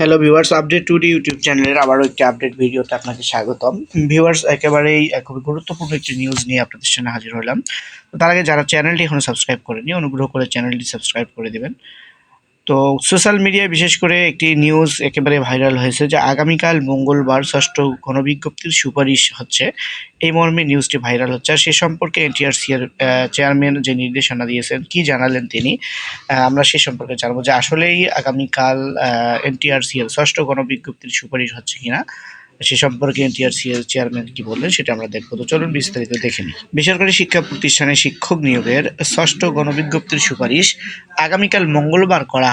Hello viewers update to the YouTube চ্যানেলের আবারও একটি আপডেট ভিডিওতে আপনাকে স্বাগতম। ভিউয়ার্স একেবারেই খুবই গুরুত্বপূর্ণ একটি নিউজ নিয়ে আপনাদের সামনে হাজির হলাম। তার আগে যারা চ্যানেলটি এখনও সাবস্ক্রাইব করেনি অনুগ্রহ করে চ্যানেলটি সাবস্ক্রাইব করে দিবেন। তো সোশ্যাল মিডিয়ায় বিশেষ করে একটি নিউজ একেবারে ভাইরাল হয়েছে যে আগামীকাল মঙ্গলবার ষষ্ঠ গণবিজ্ঞপ্তির সুপারিশ হচ্ছে। এই মর্মে নিউজটি ভাইরাল হচ্ছে। আর সে সম্পর্কে এনটিআরসি এর চেয়ারম্যান যে নির্দেশনা দিয়েছেন, কি জানালেন তিনি? আমরা সে সম্পর্কে জানব যে আসলেই আগামীকাল এনটিআরসিএল ষষ্ঠ গণবিজ্ঞপ্তির সুপারিশ হচ্ছে কিনা। সে সম্পর্কে এনটিআরসি এর চেয়ারম্যান কি বললেন সেটা আমরা দেখব। তো চলুন বিস্তারিত দেখে নিই। বেসরকারি শিক্ষা প্রতিষ্ঠানে শিক্ষক নিয়োগের ষষ্ঠ গণবিজ্ঞপ্তির সুপারিশ আগামীকাল মঙ্গলবার করা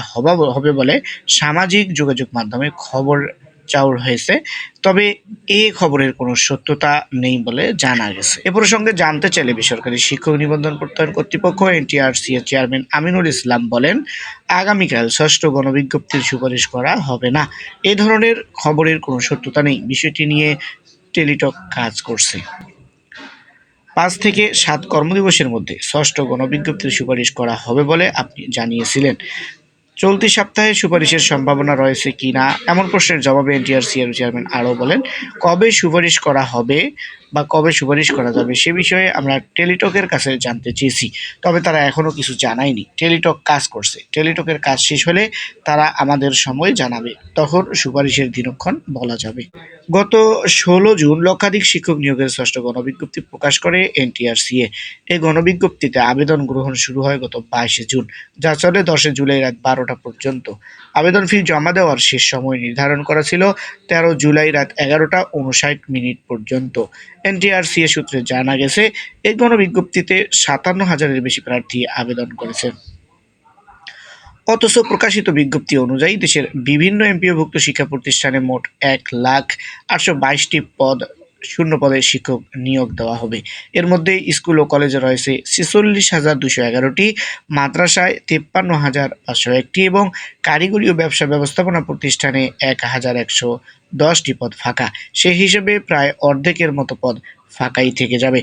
হবে বলে সামাজিক যোগাযোগ মাধ্যমে খবর চাউর হয়েছে। তবে এ খবরের কোনো সত্যতা নেই বলে জানা গেছে। এ প্রসঙ্গে জানতে চাইলে বেসরকারি শিক্ষক নিবন্ধন প্রত্যয়ন কর্তৃপক্ষ এনটিআরসি এর চেয়ারম্যান আমিনুল ইসলাম বলেন, আগামীকাল ষষ্ঠ গণবিজ্ঞপ্তির সুপারিশ করা হবে না। এ ধরনের খবরের কোনো সত্যতা নেই। বিষয়টি নিয়ে টেলিটক কাজ করছে। পাঁচ থেকে সাত কর্মদিবসের মধ্যে ষষ্ঠ গণবিজ্ঞপ্তির সুপারিশ করা হবে বলে আপনি জানিয়েছিলেন। চলতি সপ্তাহে সুপারিশের সম্ভাবনা রয়েছে কিনা? এমন প্রশ্নের জবাবে এনটিআরসি এর চেয়ারম্যান আরও বলেন, কবে সুপারিশ করা হবে বা কবে সুপারিশ করা যাবে সে বিষয়ে আমরা টেলিটকের কাছে জানতে চেয়েছি। তবে তারা এখনও কিছু জানায়নি। টেলিটক কাজ করছে। টেলিটকের কাজ শেষ হলে তারা আমাদের সময় জানাবে। তখন সুপারিশের দিনক্ষণ বলা যাবে। গত ষোলো জুন লক্ষাধিক শিক্ষক নিয়োগের ষষ্ঠ গণবিজ্ঞপ্তি প্রকাশ করে এনটিআরসিএ। এই গণবিজ্ঞপ্তিতে আবেদন গ্রহণ শুরু হয় গত বাইশে জুন, যা চলে দশে জুলাই রাত বারোটা পর্যন্ত। আবেদন ফি জমা দেওয়ার শেষ সময় নির্ধারণ করা ছিল তেরো জুলাই রাত এগারোটা উনষাট মিনিট পর্যন্ত। এনটিআরসিএ সূত্রে জানা গেছে, এই গণবিজ্ঞপ্তিতে সাতান্ন হাজারের বেশি প্রার্থী আবেদন করেছেন। অথচ প্রকাশিত বিজ্ঞপ্তি অনুযায়ী দেশের বিভিন্ন এমপিওভুক্ত শিক্ষা প্রতিষ্ঠানে মোট এক লাখ আটশো বাইশটি পদ শূন্য পদে শিক্ষক নিয়োগ দেওয়া হবে। এর মধ্যে স্কুল ও কলেজে রয়েছে ছেচল্লিশ হাজার দুশো এগারোটি, মাদ্রাসায় তেপ্পান্ন হাজার পাঁচশো একটি এবং কারিগরি ও ব্যবসা ব্যবস্থাপনা প্রতিষ্ঠানে এক হাজার একশো দশটি পদ ফাঁকা। সে হিসেবে প্রায় অর্ধেকের মতো পদ ফাঁকাই থেকে যাবে।